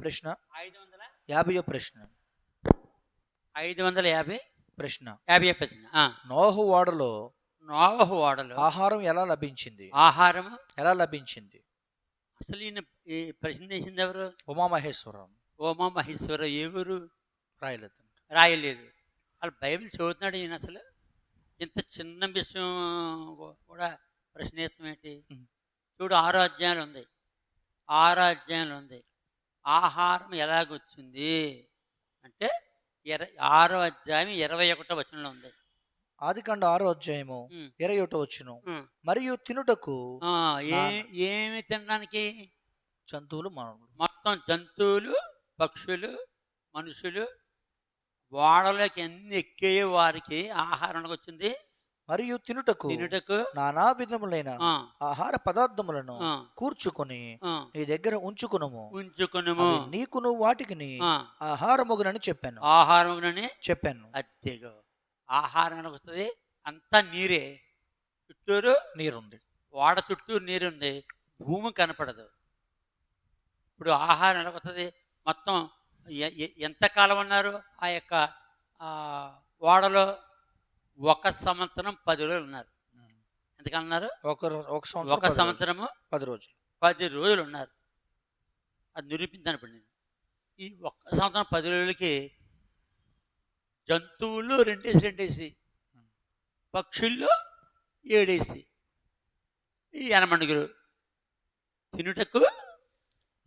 ప్రశ్న. ఐదు వందల యాభయో ప్రశ్న. ఐదు వందల యాభై ప్రశ్న. యాభై ప్రశ్న. నోహు ఓడలో నోవహు వాడలో ఆహారం ఎలా లభించింది? ఆహారము ఎలా లభించింది? అసలు ఈయన ఈ ప్రశ్న వేసింది ఎవరు? ఉమామహేశ్వరం. ఓమా మహేశ్వర ఏ ఊరు రాయలేదు. రాయలేదు వాళ్ళు బైబిల్ చదువుతున్నాడు ఈయన అసలు. ఇంత చిన్న విషయం కూడా ప్రశ్నేత్తం ఏంటి. చూడు ఆరో అధ్యాయంలో ఉంది. ఆరో అధ్యాయంలో ఉంది. ఆహారం ఎలాగొచ్చింది? అంటే ఇర ఆరో అధ్యాయం ఇరవై ఒకటో వచనంలో ఉంది. ఆదికాండ ఆరో అధ్యాయము. ఇరవై ఒకటో వచ్చును. మరియు తినుటకు ఏమి తినడానికి? జంతువులు మానవులు. మొత్తం జంతువులు పక్షులు మనుషులు ఓడలోకి ఎన్ని ఎక్కే వారికి ఆహారం వచ్చింది మరియు తినుటకు తినుటకు నానా విధములైన ఆహార పదార్థములను కూర్చుకొని నీ దగ్గర ఉంచుకునము. ఉంచుకునుము. నీకును వాటికిని ఆ, ఆహారముగునని చెప్పాను. ఆహారమునని చెప్పాను. అద్దెగో ఆహారం వస్తుంది అంతా నీరే. చుట్టూరు నీరుంది. ఓడ చుట్టూరు నీరుంది. భూమి కనపడదు. ఇప్పుడు ఆహారం వస్తుంది? మొత్తం ఎంతకాలం ఉన్నారు? ఆ యొక్క ఆ, ఓడలో ఒక సంవత్సరం పది రోజులు ఉన్నారు. ఎంతకాలం ఉన్నారు ఒక ఒక సంవత్సరం ఒక. సంవత్సరము పది రోజులు. పది రోజులు ఉన్నారు. అది నిరూపించాను ఇప్పుడు నేను. ఈ ఒక్క సంవత్సరం పది రోజులకి జంతువులు రెండేసి రెండేసి పక్షుల్లో ఏడేసి ఈ ఎనమండుగురు తినుటకు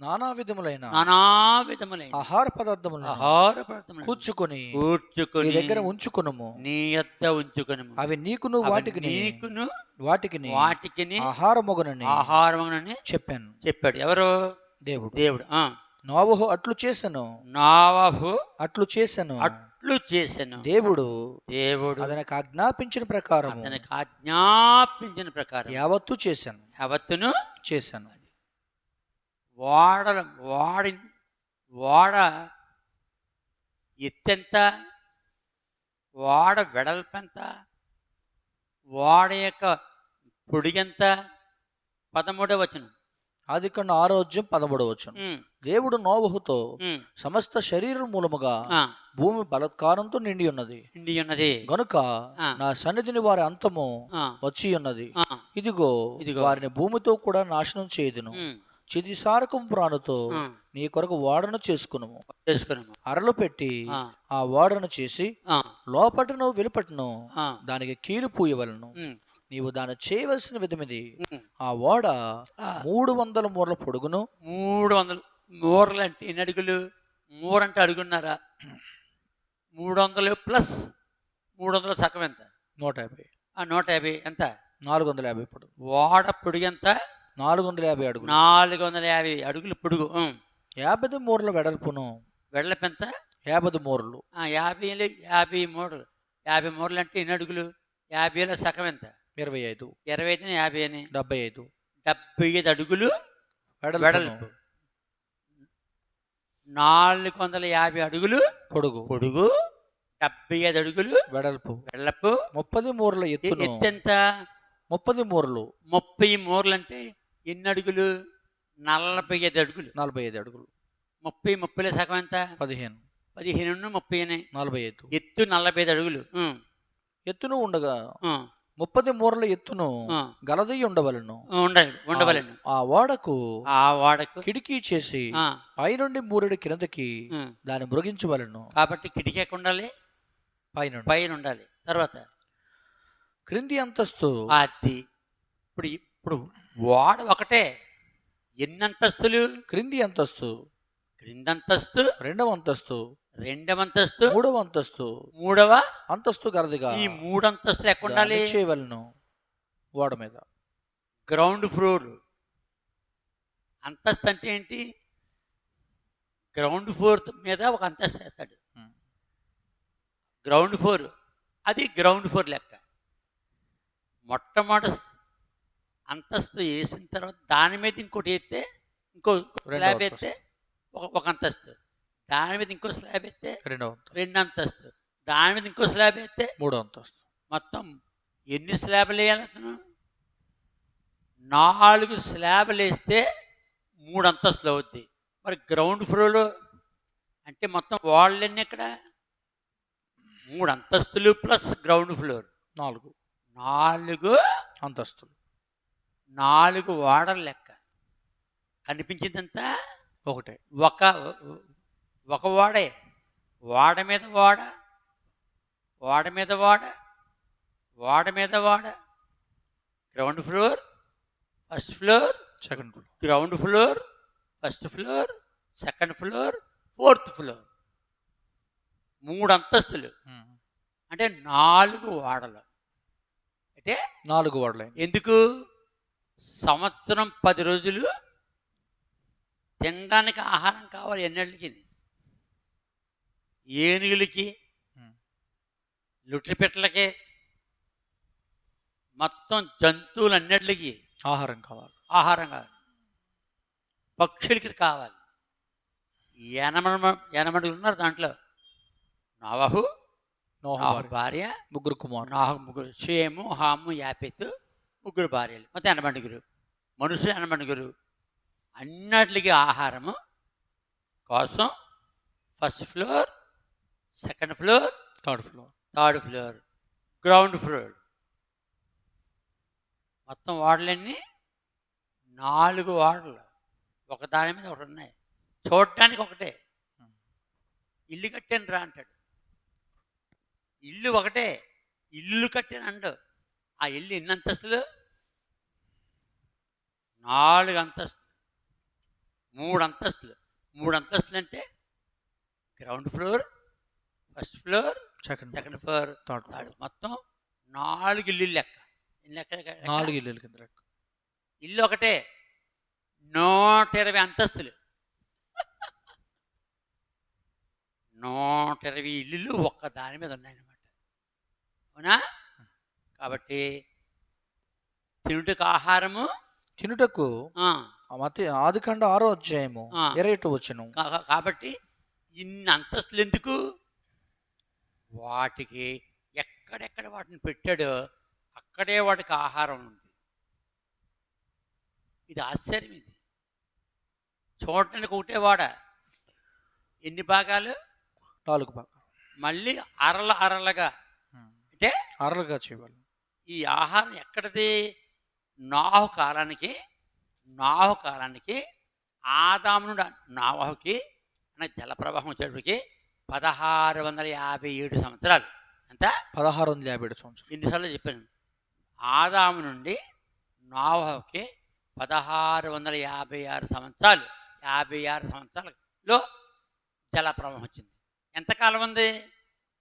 నానా విధములైన నానా విధములైన ఆహార పదార్థములను ఆహార పదార్థములను కూర్చుకొని కూర్చుకొని దగ్గర ఉంచుకునము. నీ యొద్ద ఉంచుకొని అవి నీకును వాటికి నీకును వాటికి వాటికిని ఆహారముగునని ఆహారమునని చెప్పాను. చెప్పాడు. ఎవరు? దేవుడు. దేవుడు. ఆ. నోవహు అట్లు చేసెను. నావహు అట్లు చేసెను. అట్లు చేసెను. దేవుడు దేవుడు అతనికి ఆజ్ఞాపించిన ప్రకారం అతనికి ఆజ్ఞాపించిన ప్రకారం యావత్తు చేశాను యావత్తును చేశాను వాడల వాడి వాడ ఎత్తెంత? వాడ వెడల్పెంత? వాడ యొక్క పొడిగెంత? పదమూడవ వచనం. ఆది కన్నా ఆరోగ్యం పదమూడవచ్చు ఉమ్, దేవుడు నోవహుతో సమస్త శరీరం మూలముగా భూమి బలత్కారంతో నిండి ఉన్నది. ఇండి ఉన్నది. గనుక. నా సన్నిధిని వారి అంతము వచ్చి ఉన్నది. ఇదిగో ఇదిగో. వారిని భూమితో కూడా నాశనం చేయదును. చిదిసారకం ప్రాణుతో నీ కొరకు వాడను చేసుకును అరలు పెట్టి ఆ, వాడను చేసి లోపటను వెలుపటను దానికి కీలు పూయవలను. నీవు దాన్ని చేయవలసిన విధమిది. ఆ ఓడ. మూడు వందల మూరల పొడుగును మూడు వందలు. మూరలు అంటే ఎన్ని అడుగులు? మూరంటే అడుగున్నారా. మూడు వందలు ప్లస్ మూడు వందల సగం ఎంత? నూట యాభై. ఆ నూట యాభై ఎంత? నాలుగు వందల యాభై పొడుగు. వాడ పొడుగు ఎంత? నాలుగు వందల యాభై అడుగులు. నాలుగు వందల యాభై అడుగులు పొడుగు. యాభై మూరల వెడల్పును. వెడల్పు ఎంత యాభై మూరలు. ఆ, యాభైలు యాభై మూరలు. యాభై మూరలు అంటే ఎన్ని అడుగులు? యాభైలో సగం ఎంత? ఇరవై ఐదు. ఇరవై ఐదు యాభై అని డెబ్బై ఐదు. డెబ్బై ఐదు అడుగులు వెడల్పు. నాలుగు వందల యాభై అడుగులు పొడుగు. పొడుగు. డెబ్బై ఐదు అడుగులు వెడల్పు. వెడల్పు. ముప్పది మూరల ఎ- ఎత్తును. ఎత్తెంత? ముప్పది మూరలు. ముప్పై మూరలు అంటే ఎన్ని అడుగులు నలభై ఐదు అడుగులు నలభై ఐదు అడుగులు ముప్పై ముప్పైలో సగం ఎంత? పదిహేను. పదిహేను ముప్పై నలభై ఐదు. ఎత్తు నలభై ఐదు అడుగులు ఎత్తును ఉండగా ముప్పది మూరల ఎత్తును ఉం. గలదీ ఉండవలను. ఉండాలి ఉండవలను. ఆ ఓడకు ఆ వాడకు కిటికీ చేసి పైనుండి మూరెడు కిందకి. దాన్ని మృగించవలను. కాబట్టి కిటికీ ఉండాలి? పైనుండి. పైన ఉండాలి. తర్వాత? క్రింది అంతస్తు అది. ఇప్పుడు ఇప్పుడు వాడ ఒకటే. ఎన్ని అంతస్తులు క్రింది అంతస్తు. క్రిందంతస్తు? రెండవ అంతస్తు. రెండవ అంతస్తు? మూడవ అంతస్తు. మూడవ? అంతస్తు గలదిగా. ఈ మూడు అంతస్తులు ఎక్కడ ఉండాలి చేయవలను ఓడ మీద. Ground floor. అంతస్తు అంటే ఏంటి? గ్రౌండ్ ఫ్లోర్ మీద ఒక అంతస్తు వేస్తాడు. Ground floor. అది గ్రౌండ్ ఫ్లోర్ లెక్క. మొట్టమొదటి అంతస్తు వేసిన తర్వాత దాని మీద ఇంకోటి వేస్తే ఇంకో రెండో స్లాబ్. వేస్తే ఒక ఒక అంతస్తు. దాని మీద ఇంకో స్లాబ్ వేస్తే అంతస్తు. రెండు అంతస్తు. దాని మీద ఇంకో స్లాబ్ వేస్తే మూడవ అంతస్తు. మొత్తం ఎన్ని స్లాబ్లు వేయాలి అతను? నాలుగు స్లాబ్లు వేస్తే మూడు అంతస్తులు అవుద్ది. మరి గ్రౌండ్ ఫ్లోర్లో అంటే మొత్తం వాళ్ళన్నీ ఇక్కడ మూడు అంతస్తులు ప్లస్ గ్రౌండ్ ఫ్లోర్. నాలుగు. నాలుగు అంతస్తులు. నాలుగు వాడల లెక్క. కనిపించిందంతా? ఒకటే. ఒక ఒక వాడే వాడ మీద వాడ వాడ మీద వాడ వాడ మీద వాడ ground floor first floor. Second floor. Ground floor first floor second floor fourth floor. మూడు అంతస్తులు. అంటే నాలుగు వాడలు అంటే నాలుగు వాడలైన ఎందుకు? సంవత్సరం పది రోజులు తినడానికి ఆహారం కావాలి ఎన్నెళ్ళకి ఏనుగులకి. లుట్రిపెట్టలకి మొత్తం జంతువులన్నిటికి ఆహారం కావాలి. ఆహారం కావాలి. పక్షులకి కావాలి. ఎనమడ ఎనమడుగులు ఉన్నారు దాంట్లో. నవహు నోహ భార్య. భార్య ముగ్గురు కుమారు నాహు ముగ్గురు షేము హాము యాపెత్తు ముగ్గురు భార్యలు మొత్తం ఎనమండుగురు మనుషులు ఎనమండుగురు అన్నిటికి ఆహారము కోసం first floor second floor third floor. Third floor ground floor. మొత్తం వాడలన్నీ నాలుగు వాడలు. ఒక దాని మీద ఒకటి ఉన్నాయి. చూడటానికి ఒకటే. ఇల్లు కట్టాను రా అంటాడు. ఇల్లు ఒకటే. ఇల్లు కట్టాను అండు. ఆ ఇల్లు ఎన్ని అంతస్తులు నాలుగు అంతస్తులు మూడు అంతస్తులు. మూడు అంతస్తులు అంటే ground floor first floor second second floor third third floor మొత్తం నాలుగు ఇల్లు లెక్క? నాలుగు ఇల్లుల కింద లెక్క. ఇల్లు ఒకటే. నూట ఇరవై అంతస్తులు. నూట ఇరవై ఇల్లులు ఒక్క దాని మీద ఉన్నాయన్నమాట. అవునా? కాబట్టి తినుటకు ఆహారము తినుటకు మత ఆదికాండ ఆరో అధ్యాయము. ఇరవై వచ్చును కాబట్టి ఇన్ని అంతస్తులు ఎందుకు? వాటికి ఎక్కడెక్కడ వాటిని పెట్టాడో అక్కడే వాటికి ఆహారం ఉంది. ఇది ఆశ్చర్యం ఇది. చూడటానికి ఒకటే వాడ. ఎన్ని భాగాలు? నాలుగు భాగాలు. మళ్ళీ అరల అరలగా. అంటే అరలుగా చేయాలి. ఈ ఆహారం ఎక్కడిది? నాహు కాలానికి నాహు కాలానికి ఆదాము నుండి నాహుకి అనే జలప్రవాహం వచ్చేటికి పదహారు వందల యాభై ఏడు సంవత్సరాలు. ఎంత? పదహారు వందల యాభై ఏడు సంవత్సరం ఎన్నిసార్లు చెప్పాను? ఆదాము నుండి నాహుకి పదహారు వందల యాభై ఆరు సంవత్సరాలు. యాభై ఆరు సంవత్సరాలలో జలప్రవాహం వచ్చింది. ఎంతకాలం ఉంది?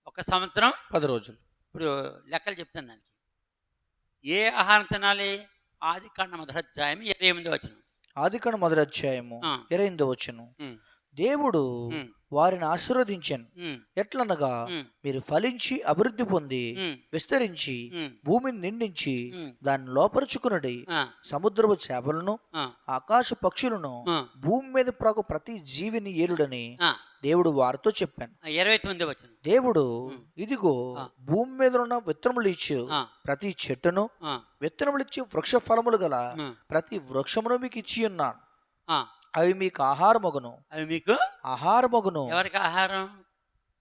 ఒక సంవత్సరం? పది రోజులు. ఇప్పుడు లెక్కలు చెప్తాను దానికి. ఏ ఆహారం తినాలి? ఆది కాండ మొదటి అధ్యాయం ఇరవై ఎనిమిది వచ్చిన ఆదికాండ మొదటి అధ్యాయము. ఇరవై ఎనిమిది వచ్చును దేవుడు వారిని ఆశీర్వదించాను. ఎట్లనగా మీరు ఫలించి అభివృద్ధి పొంది విస్తరించి భూమిని నిండించి దాన్ని లోపరుచుకునడి. సముద్రపు చేపలను ఆకాశ పక్షులను భూమి మీద ప్రాకు ప్రతి జీవిని ఏలుడని దేవుడు వారితో చెప్పాను. ఇరవై తొమ్మిది వచ్చిన దేవుడు. ఇదిగో. భూమి మీద ఉన్న విత్తనములు ఇచ్చు ప్రతి చెట్టును విత్తనములు ఇచ్చి వృక్ష ఫలములు గల ప్రతి వృక్షమును మీకు ఇచ్చి ఉన్నాను అవి మీకు ఆహారమగును. అవి మీకు ఆహారమగును. ఎవరికి ఆహారం?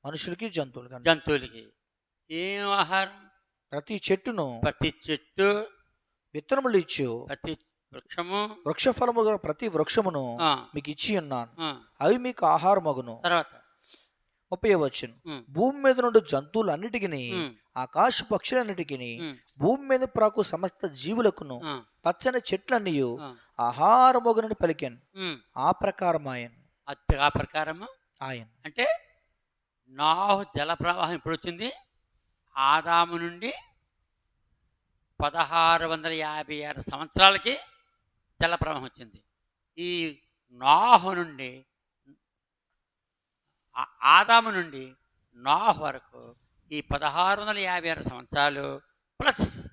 మనుషులకి జంతువులు కానీ జంతువులకి. ఏం ఆహారం? ప్రతి చెట్టును. ప్రతి చెట్టు. విత్తనములు ఇచ్చు. ప్రతి వృక్షము. వృక్ష ఫలము ప్రతి వృక్షమును మీకు ఇచ్చి ఉన్నాను. అవి మీకు ఆహారమగును. తర్వాత. ముప్పై వచ్చును ఉమ్, భూమి మీద నుండి జంతువులన్నిటికీ ఉమ్, ఆకాశ పక్షులన్నిటికీ భూమి మీద ప్రాకు సమస్త జీవులకును పచ్చని చెట్లన్నీ ఆహారమగునని పలికాను. ఆ ప్రకారం ఆయన ఆ ప్రకారము? ఆయన. అంటే నాహు జల ప్రవాహం ఎప్పుడు వచ్చింది ఆదాము నుండి పదహారు వందల యాభై ఆరు సంవత్సరాలకి జల ప్రవాహం వచ్చింది. ఈ నాహు నుండి ఆదాము నుండి నాహు వరకు ఈ పదహారు వందల యాభై ఆరు సంవత్సరాలు ప్లస్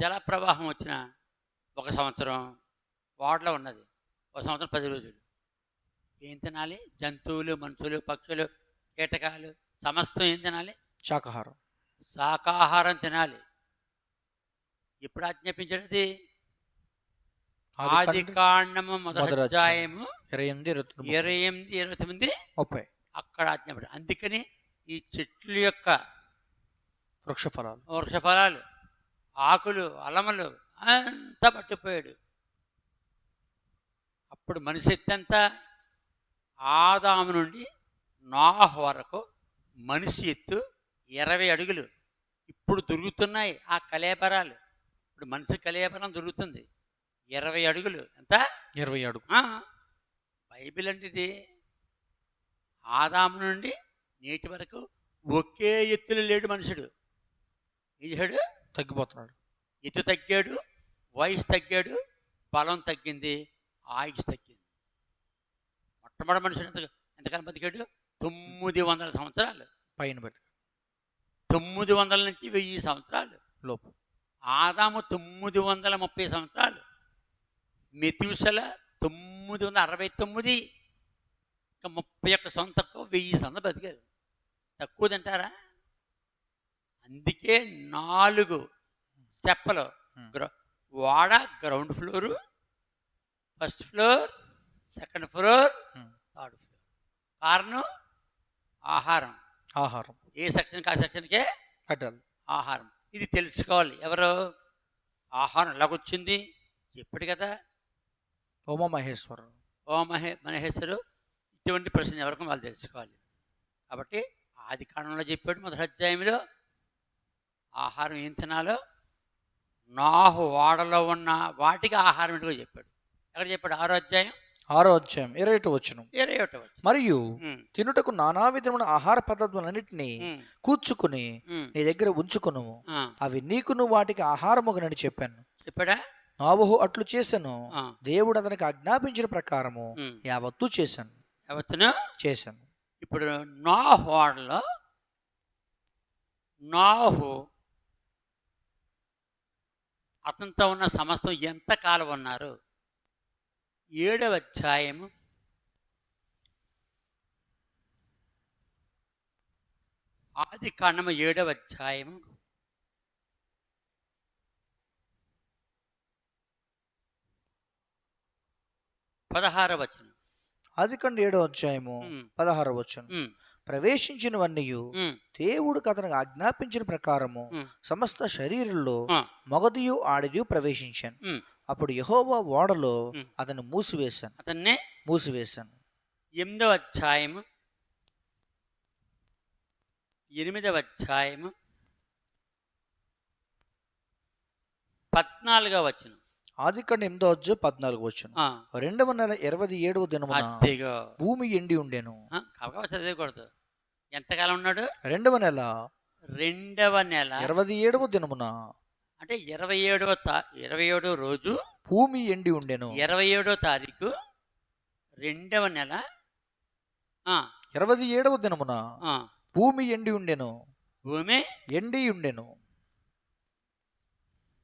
జల ప్రవాహం వచ్చిన ఒక సంవత్సరం వాడలో ఉన్నది. ఒక సంవత్సరం పది రోజులు. ఏం తినాలి? జంతువులు మనుషులు పక్షులు కీటకాలు సమస్తం ఏం తినాలి? శాకాహారం. శాకాహారం తినాలి. ఎప్పుడు ఆజ్ఞాపించేది ఆది కాండము మొదటి అధ్యాయము ఇరవై ఎనిమిది ఇరవై ఎనిమిది ఇరవై తొమ్మిది ముప్పై. అక్కడ ఆజ్ఞపడి అందుకని ఈ చెట్ల యొక్క వృక్ష ఫలాలు వృక్షఫలాలు ఆకులు అలమలు అంతా పట్టిపోయాడు. అప్పుడు మనిషి ఎత్తు ఎంత? ఆదాము నుండి నాహ్ వరకు మనిషి ఎత్తు ఇరవై అడుగులు. ఇప్పుడు దొరుకుతున్నాయి ఆ కలేబరాలు ఇప్పుడు మనిషి కలేబరం దొరుకుతుంది. ఇరవై అడుగులు. ఎంత? ఇరవై అడుగు. బైబిల్ అంటే ఇది. ఆదాము నుండి నేటి వరకు ఒకే ఎత్తులో లేడు మనుషుడు. ఏం తగ్గిపోతున్నాడు. ఎత్తు తగ్గాడు. వయసు తగ్గాడు బలం తగ్గింది ఆయుష్ తగ్గింది. మొట్టమొదటి మనుషుడు ఎంత ఎంతకాలం బతికాడు? తొమ్మిది వందల సంవత్సరాలు. పైన పెట్టి తొమ్మిది వందల నుంచి వెయ్యి సంవత్సరాలు. లోపు. ఆదాము తొమ్మిది వందల ముప్పై సంవత్సరాలు. మెతుసల తొమ్మిది వందల అరవై తొమ్మిది. ఇంకా ముప్పై ఒక్క సంవత్సరం తక్కువ వెయ్యి సంవత్సరం బతికారు. తక్కువ తింటారా? అందుకే నాలుగు స్టెప్పలు. గ్రౌ వాడ ground floor first floor second floor Hmm. Third floor. కారణం ఆహారం. ఆహారం. ఏ సెక్షన్కి ఆ సెక్షన్కే? పెట్టాలి ఆహారం. ఇది తెలుసుకోవాలి. ఎవరు? ఆహారం ఎలాగొచ్చింది? చెప్పాడు కదా. ఉమా మహేశ్వరం. ఓ మహే మహేశ్వరు ఇటువంటి ప్రశ్న ఎవరికి వాళ్ళు తెలుసుకోవాలి. కాబట్టి ఆది కాలంలో చెప్పాడు మొదటి అధ్యాయంలో ఆహారం ఏం తినాలో? నాహు వాడలో ఉన్న వాటికి ఆహారం ఏంటో చెప్పాడు. ఎక్కడ చెప్పాడు? ఆరో అధ్యాయం? ఆరో అధ్యాయం ఇరవై ఒకటి వచ్చును ఇరవై ఒకటో. మరియు తినుటకు నానా విధమైన ఆహార పదార్థములన్నిటినీ కూర్చుకుని నీ దగ్గర ఉంచుకును. అవి నీకును వాటికి ఆహారముగనని చెప్పాను. చెప్పాడా నావహు అట్లు చేశాను. దేవుడు అతనికి ఆజ్ఞాపించిన ప్రకారము. యావత్తు చేశాను. ఎవత్తును చేశాను. ఇప్పుడు నాహు వాడలో నాహు అతనితో ఉన్న సమస్తం ఎంత కాలం ఉన్నారు? ఏడవ అధ్యాయము. ఆది కాండము ఏడవ అధ్యాయము. పదహార వచనం. అది కండి ఏడో అధ్యాయము పదహారో వచ్చును ఉమ్, ప్రవేశించినవన్నీ దేవుడు అతనికి ఆజ్ఞాపించిన ప్రకారము సమస్త శరీరంలో మగదియు ఆడిదియు ప్రవేశించాను. అప్పుడు యహోవా ఓడలో ఉమ్. అతన్ని మూసివేశాను. అతన్నే మూసివేశాను. ఎనిమిదవ అధ్యాయము. ఎనిమిదవ అధ్యాయము. పద్నాలుగవ వచనం. ఆది కండి ఎనిమిదో అధ్యాయం పద్నాలుగు వచ్చును ఆ, రెండవ నెల ఇరవై ఏడవ దినమున అదిగో. భూమి ఎండి ఉండెను. చదివకూడదు. ఎంతకాలం ఉన్నాడు? రెండవ నెల. రెండవ నెల. ఇరవై ఏడవ దినమున. అంటే ఇరవై ఏడవ తా ఇరవై ఏడవ రోజు భూమి ఎండి ఉండెను. ఇరవై ఏడవ తారీఖు రెండవ నెల. ఇరవై ఏడవ దినమున భూమి ఎండి ఉండెను. భూమి? ఎండి ఉండెను.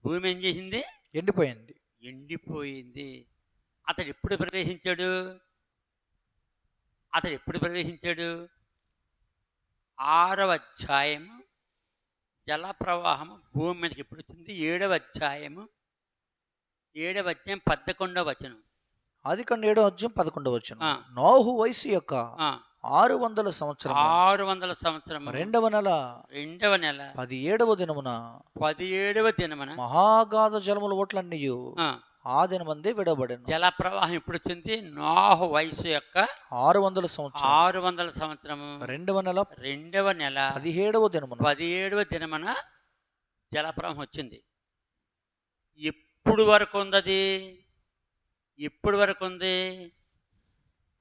భూమి ఏం చేసింది? ఎండిపోయింది. ఎండిపోయింది. అతడు ఎప్పుడు ప్రవేశించాడు? అతడు ఎప్పుడు ప్రవేశించాడు? ఆరవ అధ్యాయము జల ప్రవాహము భూమి మీదకి ఎప్పుడు వచ్చింది? ఏడవ అధ్యాయము ఏడవ అధ్యాయం పదకొండవ వచనం. ఆది కండి ఏడో అధ్యాయం పదకొండవ వచ్చును ఆ. నోహు వయసు యొక్క ఆ, ఆరు వందల సంవత్సరం ఆరు వందల సంవత్సరం రెండవ నెల. రెండవ నెల. పది ఏడవ దినమున పదిహేడవ దినమున మహాగాధ జలముల ఓట్లన్నీ ఆ, ఆ దినమందే విడబడను జల ప్రవాహం ఎప్పుడు వచ్చింది నాహు వయసు యొక్క ఆరు వందల సంవత్సరం. ఆరు వందల సంవత్సరము రెండవ నెల. రెండవ నెల. పదిహేడవ దినమున. పదిహేడవ దినమున జలప్రవాహం వచ్చింది. ఎప్పుడు వరకు ఉంది అది ఎప్పుడు వరకు ఉంది?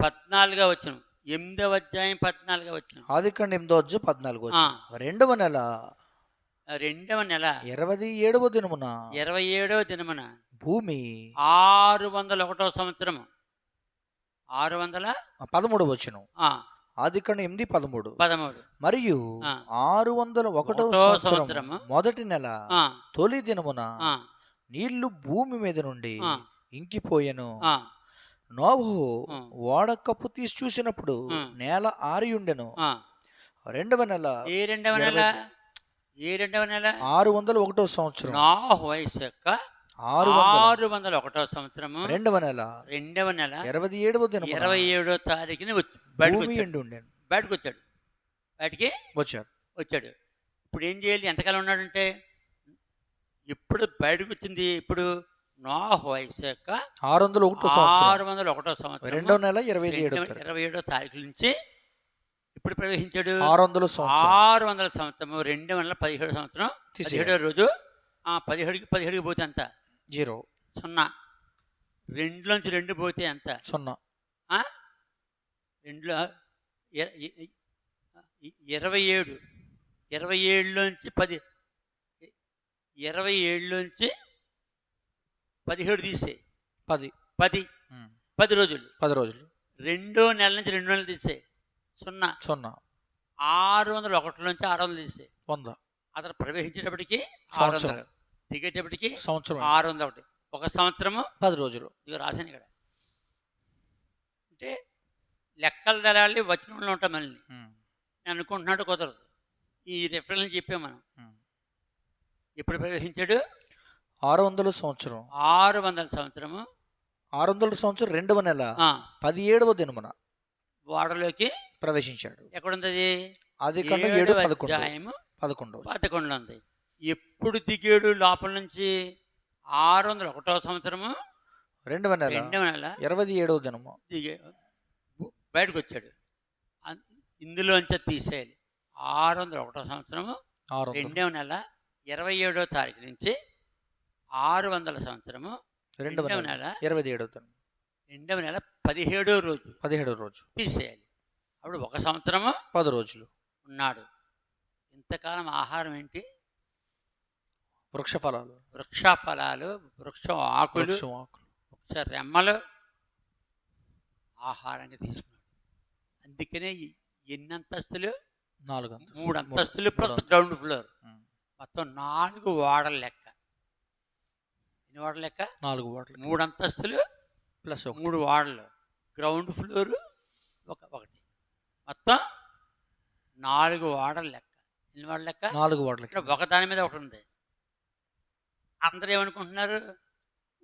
పద్నాలుగో వచ్చిన. ఎనిమిదవ అధ్యాయం పద్నాలుగో వచ్చిన. ఆది కండి ఎనిమిదో అధ్యాయం పద్నాలుగు రెండవ నెల. రెండవ నెల ఇరవై ఏడవ దినమున ఇరవై ఏడవ దినమున భూమి ఆరు వందల ఒకటో సంవత్సరము ఆరు వందల పదమూడు వచ్చును ఆది కండి ఎనిమిది పదమూడు పదమూడు మరియు. ఆరు వందల ఒకటో సంవత్సరం సంవత్సరము. మొదటి నెల తొలి దినమున నీళ్ళు భూమి మీద నుండి. ఇంకిపోయెను ఆ. ఓడ కప్పు తీసి చూసినప్పుడు. నేల ఆరి ఉండెను. రెండవ నెల ఏ రెండవ నెల ఏ రెండవ నెల? ఆరు వందల ఒకటో సంవత్సరం. నాహు వయసు యొక్క ఆరు ఆరు వందల ఒకటో సంవత్సరము. రెండవ నెల. రెండవ నెల. ఇరవై ఏడవ దిన ఇరవై ఏడో తారీఖున బయటకు వచ్చాడు. బయటకు వచ్చాడు బయటికి వచ్చారు వచ్చాడు. ఇప్పుడు ఏం చేయాలి? ఎంతకాలం ఉన్నాడంటే ఇప్పుడు బయటకు వచ్చింది ఇప్పుడు నోహ వయసు యొక్క ఆరు వందల ఒకటో సంవత్సరం. ఆరు వందల ఒకటో సంవత్సరం రెండవ నెల ఇరవై ఏడు ఇరవై ఏడో తారీఖు నుంచి ఇప్పుడు ప్రవేశించాడు? ఆరు వందల ఆరు వందల సంవత్సరం రెండు వందల పదిహేడు సంవత్సరం. పదిహేడో రోజు ఆ పదిహేడుకి పదిహేడుకి పోతే ఎంత? జీరో. సున్నా. రెండులోంచి రెండు పోతే ఎంత? సున్నా? రెండులో ఇ- ఇరవై ఏడు. ఇరవై ఏడులోంచి పది ఇరవై ఏడులోంచి పదిహేడు తీసే పది. పది. పది రోజులు. పది రోజులు. రెండో నెల నుంచి రెండు నెలలు తీసే సున్నా. సున్నా. ఆరు వందల ఒకటి నుంచి ఆరు వందలు తీసే వంద. అతను ప్రవేశించేటప్పటికి ఆరు. వందలు దిగేటప్పటికి సంవత్సరం. ఆరు వందల ఒకటి ఒక సంవత్సరము పది రోజులు. ఇక రాశాను ఇక్కడ. అంటే లెక్కలు తెలాలి వచనంలో ఉంటాం మళ్ళీ. నేను అనుకుంటున్నాడు కుదరదు. ఈ రెఫరెన్స్ చెప్పాం మనం. ఎప్పుడు ప్రవేశించాడు? ఆరు వందల సంవత్సరం. ఆరు వందల సంవత్సరము. ఆరు వందల సంవత్సరం రెండవ నెల. పదిహేడవ దినమున. వాడలోకి ప్రవేశించాడు. ఎక్కడుంది అది కన్నా ఏడు పదకొండు. పదకొండు పదకొండులో ఉంది. ఎప్పుడు దిగాడు లోపల నుంచి? ఆరు వందల ఒకటో సంవత్సరము? రెండవ నెల. రెండవ నెల ఇరవై ఏడవ దినము. దిగే బయటకు వచ్చాడు ఇందులోంచి తీసేయాలి. ఆరు వందల ఒకటో సంవత్సరము రెండవ నెల ఇరవై ఏడో తారీఖు నుంచి ఆరు వందల సంవత్సరము? రెండవ నెల. ఇరవై ఏడవ రెండవ నెల పదిహేడో రోజు. పదిహేడవ రోజు. తీసేయాలి. అప్పుడు ఒక సంవత్సరము పది రోజులు ఉన్నాడు. ఇంతకాలం ఆహారం ఏంటి? వృక్ష ఫలాలు వృక్ష ఫలాలు వృక్ష ఆకులు వృక్షం ఆకులు. వృక్ష రెమ్మలు ఆహారంగా తీసుకున్నాడు. అందుకనే ఎన్ని అంతస్తులు నాలుగు. మూడు అంతస్తులు ప్లస్ గ్రౌండ్ ఫ్లోర్. మొత్తం నాలుగు వాడల లెక్క. ఎన్ని వాడల లెక్క? నాలుగు వాటలు మూడు అంతస్తులు ప్లస్ మూడు వాడలు గ్రౌండ్ ఫ్లోర్ ఒక ఒకటి. మొత్తం నాలుగు వాడల లెక్క. ఎన్ని వాడల లెక్క? నాలుగు వాటలకి ఇక్కడ ఒక దాని మీద ఒకటి ఉంది. అందరూ ఏమనుకుంటున్నారు?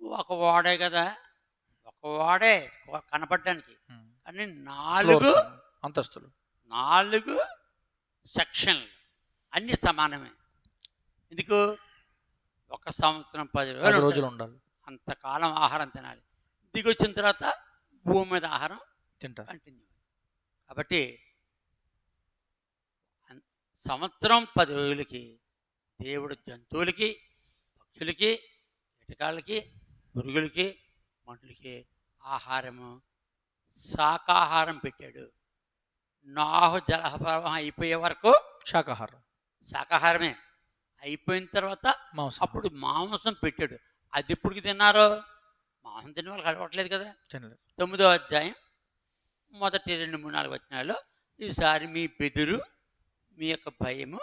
ఒక వాడే కదా. ఒక వాడే కనపడడానికి. కానీ నాలుగు అంతస్తులు. నాలుగు సెక్షన్లు. అన్ని సమానమే. ఎందుకు? ఒక సంవత్సరం పది రోజులు రోజులు. ఉండాలి. అంతకాలం ఆహారం తినాలి. దిగొచ్చిన తర్వాత భూమి మీద ఆహారం తింటారు. కంటిన్యూ. కాబట్టి సంవత్సరం పది రోజులకి దేవుడు జంతువులకి పక్షులకి కీటకాలకి పురుగులకి మనులకి ఆహారము శాకాహారం పెట్టాడు. నాహు జలప్రవాహం అయిపోయే వరకు శాకాహారం శాకాహారమే అయిపోయిన తర్వాత మాంసం. అప్పుడు మాంసం పెట్టాడు. అది ఎప్పుడు తిన్నారో? మాంసం తినే వాళ్ళకి అలవట్లేదు కదా? తొమ్మిదో అధ్యాయం మొదటి రెండు మూడు నాలుగు వచ్చినాల్లో ఈసారి మీ బెదురు మీ యొక్క భయము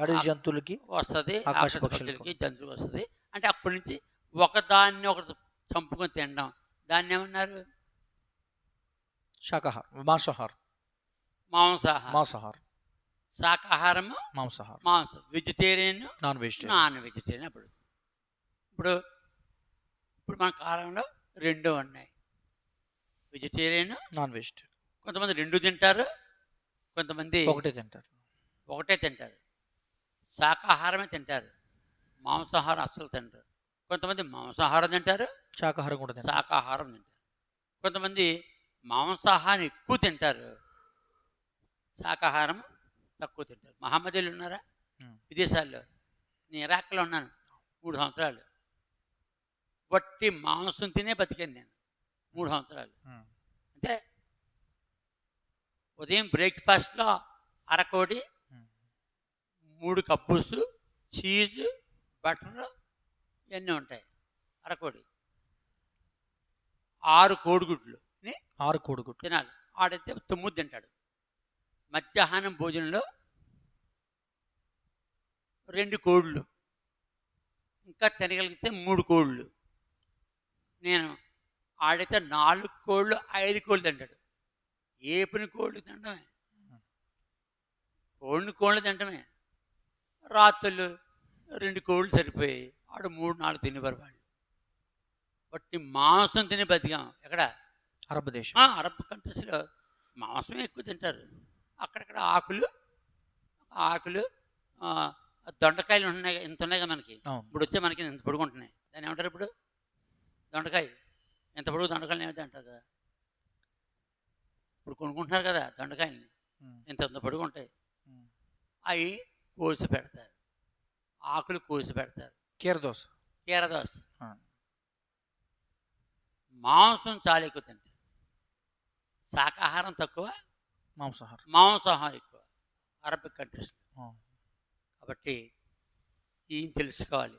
అడవి జంతువులకి వస్తుంది ఆకాశ. పక్షులకి. జంతువులు వస్తుంది. అంటే అప్పటి నుంచి ఒకదాన్ని ఒకటి చంపుకొని తినడం. దాన్ని ఏమన్నారు? శాకాహారం మాంసాహారం. మాంసాహారం. మాంసాహారం. శాకాహారము మాంసాహారం. మాంసం. Vegetarian non vegetarian non vegetarian అప్పుడు. ఇప్పుడు ఇప్పుడు మన కాలంలో రెండు ఉన్నాయి. వెజిటేరియన్ నాన్ వెజిటేరియన్ కొంతమంది రెండు తింటారు కొంతమంది ఒకటే తింటారు. ఒకటే తింటారు. శాకాహారమే తింటారు. మాంసాహారం అస్సలు తింటారు కొంతమంది మాంసాహారం తింటారు శాకాహారం కూడా తింటారు శాకాహారం తింటారు. కొంతమంది మాంసాహారం ఎక్కువ తింటారు శాకాహారం తక్కువ తింటారు. మహమ్మదీలు ఉన్నారా. విదేశాల్లో. నేను ఇరాక్లో ఉన్నాను మూడు సంవత్సరాలు. వట్టి మాంసం తినే బతికాను నేను. మూడు సంవత్సరాలు. అంటే ఉదయం బ్రేక్ఫాస్ట్లో అరకోడి. మూడు కబ్బూస్ చీజ్ బటర్ ఇవన్నీ ఉంటాయి? అరకోడి. ఆరు కోడిగుడ్లు. ఆరు కోడిగుడ్లు. తినాలి. ఆడైతే తొమ్మిది తింటాడు. మధ్యాహ్నం భోజనంలో రెండు కోళ్ళు. ఇంకా తినగలిగితే మూడు కోళ్ళు. నేను ఆడైతే నాలుగు కోళ్ళు ఐదు కోళ్ళు తింటాడు. ఏపిన కోళ్ళు తినడమే. కోడిని కోళ్ళు తినడమే. రాత్రులు రెండు కోళ్ళు సరిపోయాయి ఆడు మూడు నాలుగు తినేవారు వాళ్ళు. వట్టి మాంసం తిని బతికాం. ఎక్కడ? అరబ్ దేశం. అరబ్ కంట్రీస్లో మాంసమే ఎక్కువ తింటారు. అక్కడక్కడ ఆకులు ఆకులు దొండకాయలు ఉన్నాయి ఇంత ఉన్నాయి కదా మనకి. ఇప్పుడు వచ్చే మనకి ఇంత పొడుగు ఉంటున్నాయి దాన్ని ఏమంటారు ఇప్పుడు? దొండకాయ. ఎంత పొడుగు దొండకాయలు ఏమిటి అంటారు కదా? ఇప్పుడు కొనుక్కుంటున్నారు కదా దొండకాయలని. ఇంత ఇంత పొడుగు ఉంటాయి. అవి కోసి పెడతారు. ఆకులు కోసి పెడతారు. కీరదోస ఆ. మాంసం చాలా ఎక్కువ తింటారు శాకాహారం తక్కువ. మాంసాహారం. మాంసాహారం ఎక్కువ. Arabic countries. కాబట్టి ఈయన తెలుసుకోవాలి?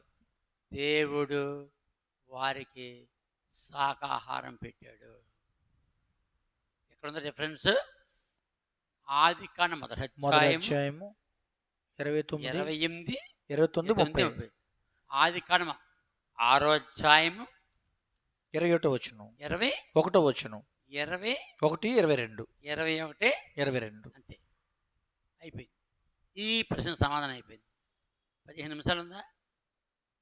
దేవుడు వారికి శాకాహారం పెట్టాడు. ఎక్కడుంది రిఫరెన్స్ ఆది కాండ మొదటి అధ్యాయము ఇరవై తొమ్మిది ఇరవై ఎనిమిది ఇరవై తొమ్మిది ముప్పై. ఆది కాండ ఆరో అధ్యాయము ఇరవై ఒకటో వచ్చును ఇరవై ఒకటో వచ్చును ఇరవై ఒకటి ఇరవై రెండు. ఇరవై ఒకటి ఇరవై రెండు. అంతే. అయిపోయింది. ఈ ప్రశ్న సమాధానం అయిపోయింది. పదిహేను నిమిషాలు ఉందా?